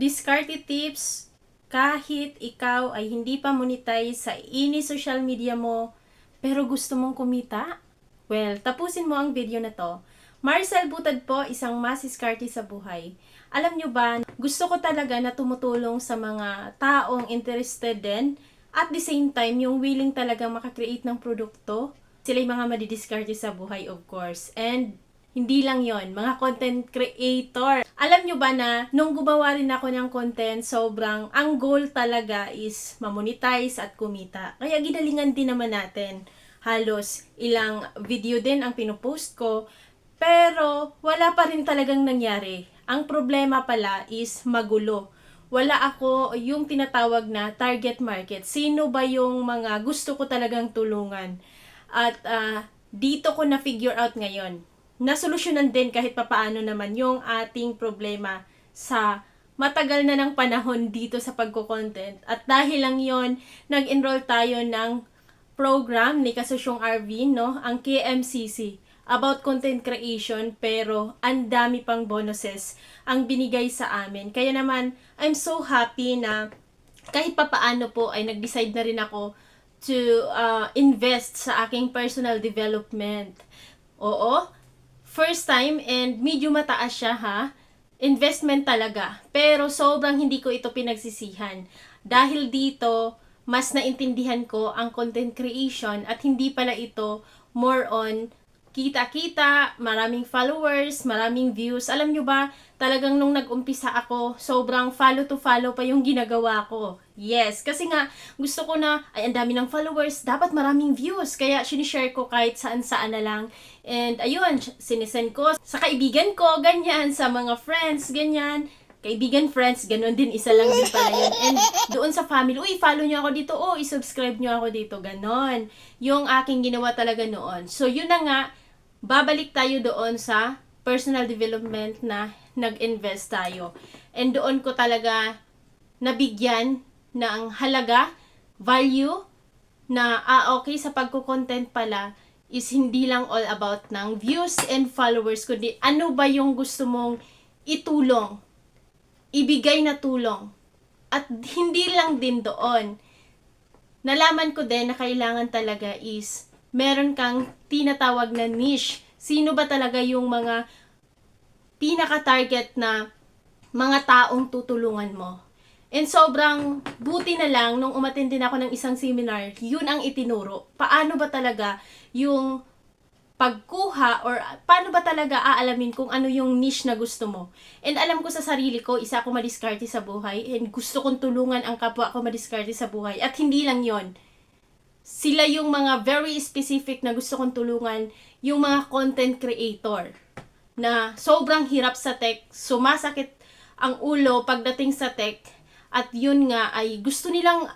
discarded tips kahit ikaw ay hindi pa monetize sa ini social media mo pero gusto mong kumita? Well, tapusin mo ang video na to. Marcel Butad po, isang masiskarte sa buhay. Alam nyo ba, gusto ko talaga na tumutulong sa mga taong interested din at the same time, yung willing talaga makakreate ng produkto. Sila yung mga madidiskarte sa buhay, of course. And hindi lang yon mga content creator. Alam nyo ba na, nung gumawa rin ako ng content, sobrang, ang goal talaga is mamonetize at kumita. Kaya ginalingan din naman natin. Halos ilang video din ang pinupost ko, pero wala pa rin talagang nangyari. Ang problema pala is magulo. Wala ako yung tinatawag na target market. Sino ba yung mga gusto ko talagang tulungan? At ah, dito ko na figure out ngayon nasolusyonan din kahit papaano naman yung ating problema sa matagal na ng panahon dito sa pagko-content. At dahil lang yon nag-enroll tayo ng program ni Kasusyong Arvin, no? Ang KMCC about content creation pero ang dami pang bonuses ang binigay sa amin. Kaya naman, I'm so happy na kahit papaano po ay nag-decide na rin ako to uh, invest sa aking personal development. Oo, first time and medyo mataas siya ha. Investment talaga. Pero sobrang hindi ko ito pinagsisihan. Dahil dito, mas naintindihan ko ang content creation at hindi pala ito more on kita-kita, maraming followers, maraming views. Alam nyo ba, talagang nung nag-umpisa ako, sobrang follow to follow pa yung ginagawa ko. Yes, kasi nga, gusto ko na, ay, ang dami ng followers, dapat maraming views. Kaya, sinishare ko kahit saan-saan na lang. And, ayun, sinisend ko sa kaibigan ko, ganyan, sa mga friends, ganyan kaibigan, friends, ganun din, isa lang din pala yun. And doon sa family, uy, follow nyo ako dito, oh, i-subscribe nyo ako dito, ganon. Yung aking ginawa talaga noon. So, yun na nga, babalik tayo doon sa personal development na nag-invest tayo. And doon ko talaga nabigyan ng halaga, value, na ah, okay, sa pagko-content pala, is hindi lang all about ng views and followers, kundi ano ba yung gusto mong itulong, ibigay na tulong. At hindi lang din doon. Nalaman ko din na kailangan talaga is meron kang tinatawag na niche. Sino ba talaga yung mga pinaka-target na mga taong tutulungan mo? And sobrang buti na lang nung umattend din ako ng isang seminar, yun ang itinuro. Paano ba talaga yung pagkuha or paano ba talaga aalamin kung ano yung niche na gusto mo. And alam ko sa sarili ko, isa ako madiskarte sa buhay and gusto kong tulungan ang kapwa ko madiskarte sa buhay. At hindi lang yon sila yung mga very specific na gusto kong tulungan, yung mga content creator na sobrang hirap sa tech, sumasakit ang ulo pagdating sa tech, at yun nga ay gusto nilang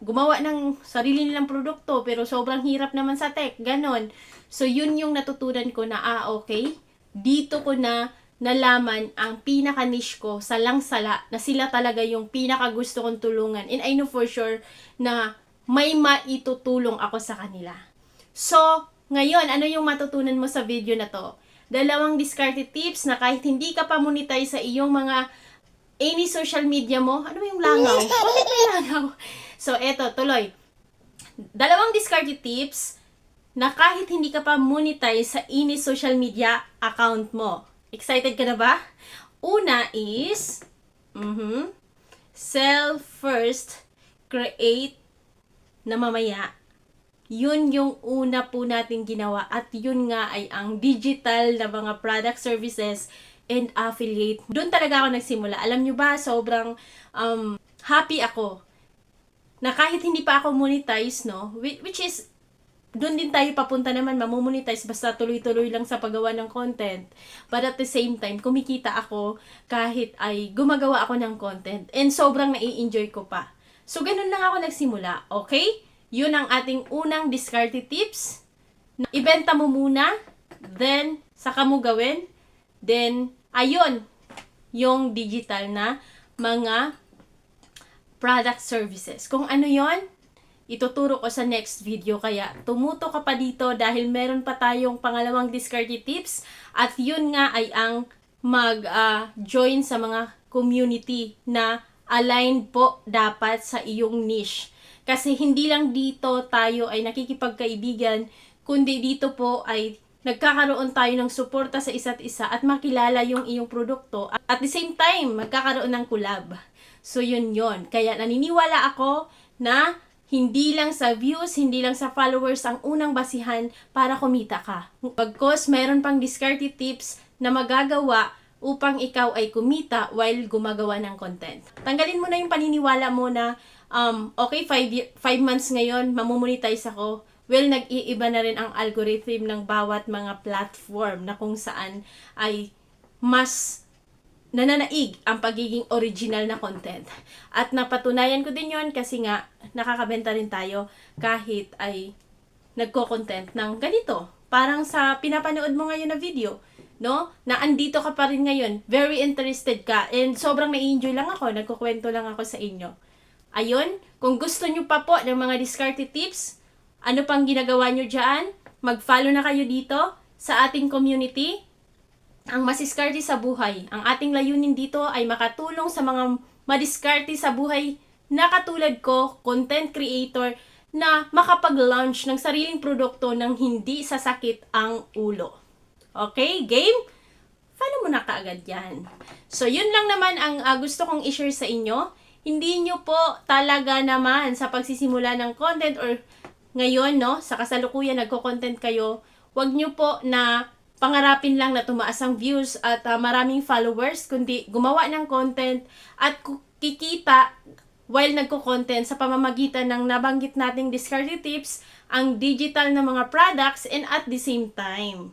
gumawa ng sarili nilang produkto pero sobrang hirap naman sa tech, ganon. So yun yung natutunan ko na ah okay, dito ko na nalaman ang pinaka niche ko sa langsala na sila talaga yung pinaka gusto kong tulungan and I know for sure na may maitutulong ako sa kanila. So, ngayon, ano yung matutunan mo sa video na to? Dalawang discarded tips na kahit hindi ka pa monetize sa iyong mga any social media mo, ano yung langaw? Bakit may langaw? So, eto, tuloy. Dalawang discarded tips na kahit hindi ka pa monetize sa any social media account mo. Excited ka na ba? Una is, mm-hmm, sell first, create na mamaya, yun yung una po natin ginawa at yun nga ay ang digital na mga product services and affiliate. Doon talaga ako nagsimula. Alam nyo ba, sobrang um, happy ako na kahit hindi pa ako monetize, no, which is doon din tayo papunta naman mamomonetize basta tuloy-tuloy lang sa paggawa ng content. But at the same time, kumikita ako kahit ay gumagawa ako ng content. And sobrang nai-enjoy ko pa. So, ganun lang ako nagsimula. Okay? Yun ang ating unang discarded tips. Ibenta mo muna, then, saka mo gawin, then, ayun, yung digital na mga product services. Kung ano yon ituturo ko sa next video. Kaya tumuto ka pa dito dahil meron pa tayong pangalawang discarded tips at yun nga ay ang mag-join uh, sa mga community na aligned po dapat sa iyong niche. Kasi hindi lang dito tayo ay nakikipagkaibigan, kundi dito po ay nagkakaroon tayo ng suporta sa isa't isa at makilala yung iyong produkto. At the same time, magkakaroon ng collab. So yun yon. Kaya naniniwala ako na hindi lang sa views, hindi lang sa followers ang unang basihan para kumita ka. Pagkos meron pang discarded tips na magagawa upang ikaw ay kumita while gumagawa ng content. Tanggalin mo na yung paniniwala mo na um, okay, 5 months ngayon, mamumonetize ako. Well, nag-iiba na rin ang algorithm ng bawat mga platform na kung saan ay mas nananaig ang pagiging original na content. At napatunayan ko din yon kasi nga nakakabenta rin tayo kahit ay nagko-content ng ganito. Parang sa pinapanood mo ngayon na video, no? Na andito ka pa rin ngayon, very interested ka, and sobrang na-enjoy lang ako, nagkukwento lang ako sa inyo. Ayun, kung gusto nyo pa po ng mga discarded tips, ano pang ginagawa nyo dyan? Mag-follow na kayo dito sa ating community ang masiskarte sa buhay. Ang ating layunin dito ay makatulong sa mga madiskarte sa buhay na katulad ko, content creator, na makapag-launch ng sariling produkto nang hindi sasakit ang ulo. Okay, game? Follow mo na kaagad yan. So, yun lang naman ang ah, gusto kong i-share sa inyo. Hindi nyo po talaga naman sa pagsisimula ng content or ngayon, no, sa kasalukuyan nagko-content kayo, wag nyo po na pangarapin lang na tumaas ang views at ah, maraming followers, kundi gumawa ng content at kikita while nagko-content sa pamamagitan ng nabanggit nating discarded tips, ang digital na mga products, and at the same time,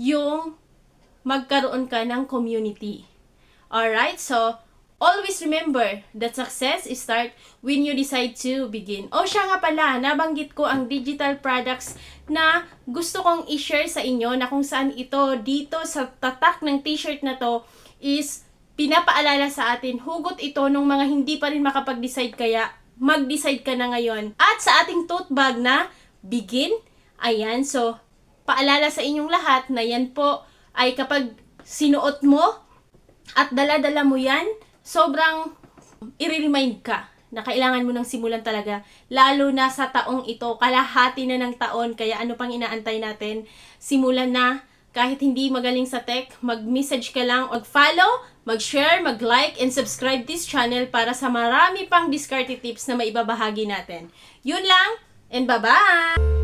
yung magkaroon ka ng community. Alright, so always remember that success is start when you decide to begin. O siya nga pala, nabanggit ko ang digital products na gusto kong i-share sa inyo na kung saan ito dito sa tatak ng t-shirt na to is pinapaalala sa atin, hugot ito ng mga hindi pa rin makapag-decide kaya mag-decide ka na ngayon. At sa ating tote bag na begin, ayan, so paalala sa inyong lahat na yan po ay kapag sinuot mo at dala-dala mo yan, sobrang i-remind ka na kailangan mo nang simulan talaga. Lalo na sa taong ito, kalahati na ng taon, kaya ano pang inaantay natin? Simulan na, kahit hindi magaling sa tech, mag-message ka lang, mag-follow, mag-share, mag-like, and subscribe this channel para sa marami pang discarded tips na maibabahagi natin. Yun lang, and bye-bye!